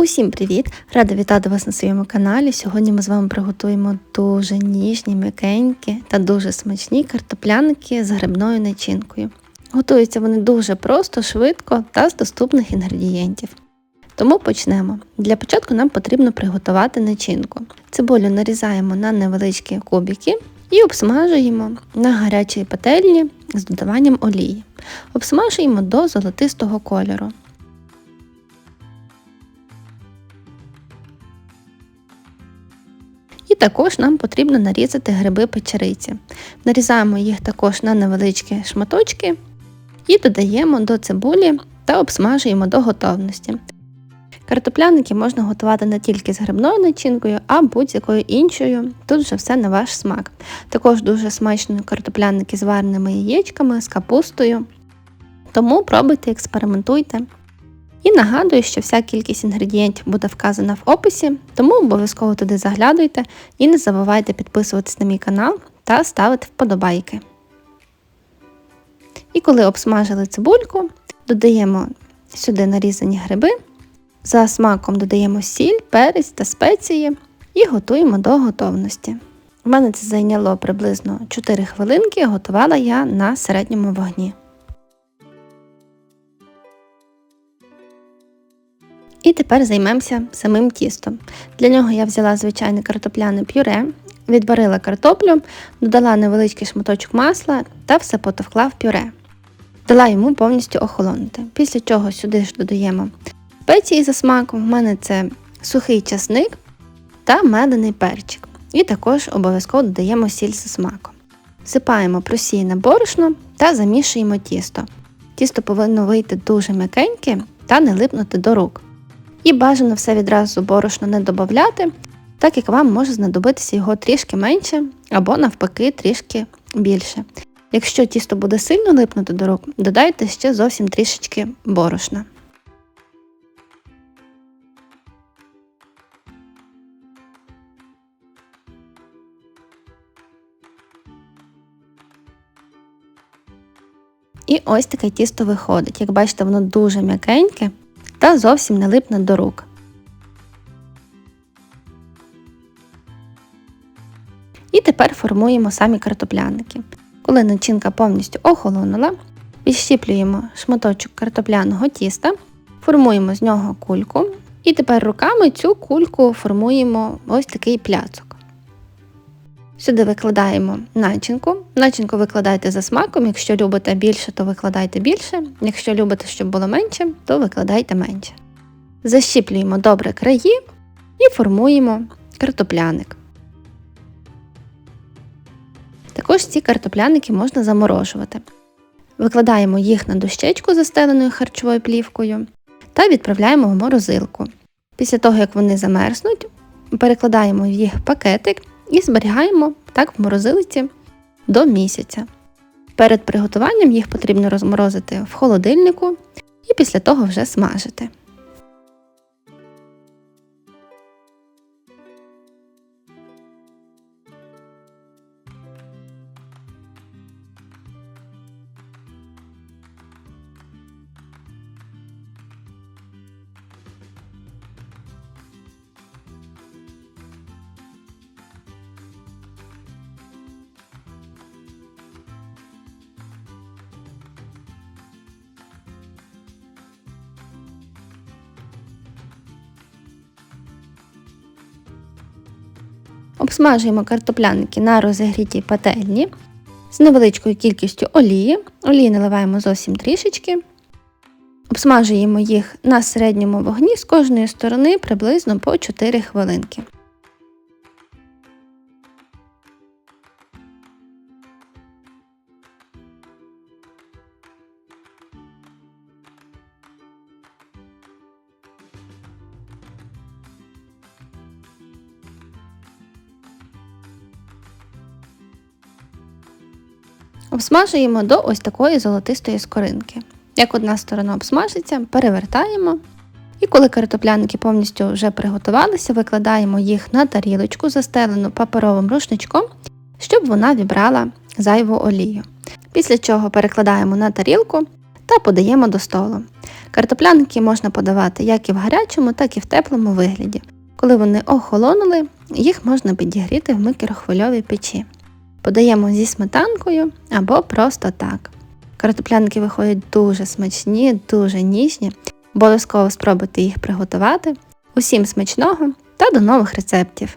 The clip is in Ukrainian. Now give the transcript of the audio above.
Усім привіт! Рада вітати вас на своєму каналі. Сьогодні ми з вами приготуємо дуже ніжні, м'якенькі та дуже смачні картопляники з грибною начинкою. Готуються вони дуже просто, швидко та з доступних інгредієнтів. Тому почнемо. Для початку нам потрібно приготувати начинку. Цибулю нарізаємо на невеличкі кубики і обсмажуємо на гарячій пательні з додаванням олії. Обсмажуємо до золотистого кольору. Також нам потрібно нарізати гриби печериці. Нарізаємо їх також на невеличкі шматочки і додаємо до цибулі та обсмажуємо до готовності. Картопляники можна готувати не тільки з грибною начинкою, а будь-якою іншою. Тут вже все на ваш смак. Також дуже смачні картопляники з вареними яєчками, з капустою. Тому пробуйте, експериментуйте. І нагадую, що вся кількість інгредієнтів буде вказана в описі, тому обов'язково туди заглядуйте і не забувайте підписуватись на мій канал та ставити вподобайки. І коли обсмажили цибульку, додаємо сюди нарізані гриби, за смаком додаємо сіль, перець та спеції і готуємо до готовності. У мене це зайняло приблизно 4 хвилинки, готувала я на середньому вогні. Тепер займемося самим тістом. Для нього я взяла звичайне картопляне пюре, відварила картоплю, додала невеличкий шматочок масла та все потовкла в пюре. Дала йому повністю охолонути. Після чого сюди ж додаємо спеції за смаком, в мене це сухий часник та медений перчик. І також обов'язково додаємо сіль за смаком. Всипаємо просіяне борошно та замішуємо тісто. Тісто повинно вийти дуже м'якеньке та не липнути до рук. І бажано все відразу борошно не додати, так як вам може знадобитися його трішки менше або навпаки трішки більше. Якщо тісто буде сильно липнути до рук, додайте ще зовсім трішечки борошна. І ось таке тісто виходить. Як бачите, воно дуже м'якеньке та зовсім не липне до рук. І тепер формуємо самі картопляники. Коли начинка повністю охолонула, відщіплюємо шматочок картопляного тіста, формуємо з нього кульку, і тепер руками цю кульку формуємо ось такий пляцок. Сюди викладаємо начинку. Начинку викладайте за смаком, якщо любите більше, то викладайте більше, якщо любите, щоб було менше, то викладайте менше. Защіплюємо добре краї і формуємо картопляник. Також ці картопляники можна заморожувати. Викладаємо їх на дощечку, застеленою харчовою плівкою, та відправляємо в морозилку. Після того, як вони замерзнуть, перекладаємо їх в пакетик і зберігаємо так в морозилиці до місяця. Перед приготуванням їх потрібно розморозити в холодильнику і після того вже смажити. Обсмажуємо картопляники на розігрітій пательні з невеличкою кількістю олії. Олії наливаємо зовсім трішечки. Обсмажуємо їх на середньому вогні з кожної сторони приблизно по 4 хвилинки. Обсмажуємо до ось такої золотистої скоринки. Як одна сторона обсмажиться, перевертаємо. І коли картопляники повністю вже приготувалися, викладаємо їх на тарілочку, застелену паперовим рушничком, щоб вона вібрала зайву олію. Після чого перекладаємо на тарілку та подаємо до столу. Картопляники можна подавати як і в гарячому, так і в теплому вигляді. Коли вони охолонули, їх можна підігріти в микрохвильовій печі. Подаємо зі сметанкою або просто так. Картоплянки виходять дуже смачні, дуже ніжні. Обов'язково спробуйте їх приготувати. Усім смачного та до нових рецептів!